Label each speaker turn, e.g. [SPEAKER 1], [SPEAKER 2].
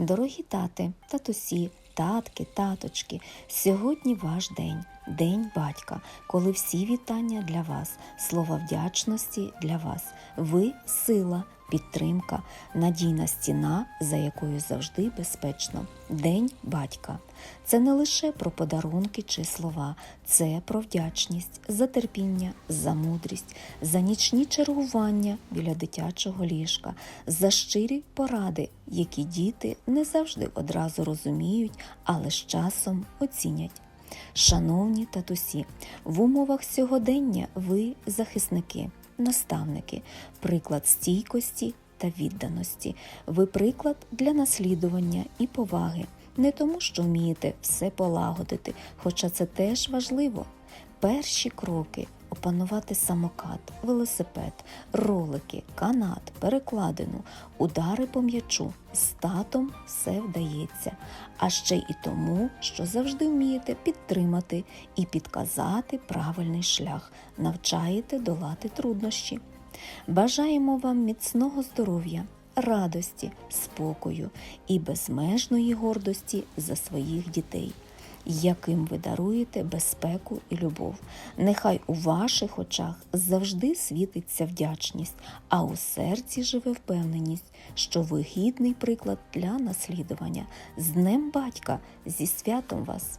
[SPEAKER 1] Дорогі тати, татусі, татки, таточки, сьогодні ваш день, день батька, коли всі вітання для вас, слова вдячності для вас. Ви сила, підтримка, надійна стіна, за якою завжди безпечно. День батька. Це не лише про подарунки чи слова, це про вдячність, за терпіння, за мудрість, за нічні чергування біля дитячого ліжка, за щирі поради, які діти не завжди одразу розуміють, але з часом оцінять. Шановні татусі, в умовах сьогодення ви захисники, наставники, приклад стійкості та відданості. Ви приклад для наслідування і поваги, не тому, що вмієте все полагодити, хоча це теж важливо. Перші кроки опанувати самокат, велосипед, ролики, канат, перекладину, удари по м'ячу. З татом все вдається, а ще й тому, що завжди вмієте підтримати і підказати правильний шлях, навчаєте долати труднощі. Бажаємо вам міцного здоров'я, радості, спокою і безмежної гордості за своїх дітей, яким ви даруєте безпеку і любов. Нехай у ваших очах завжди світиться вдячність, а у серці живе впевненість, що ви гідний приклад для наслідування. З Днем батька, зі святом вас!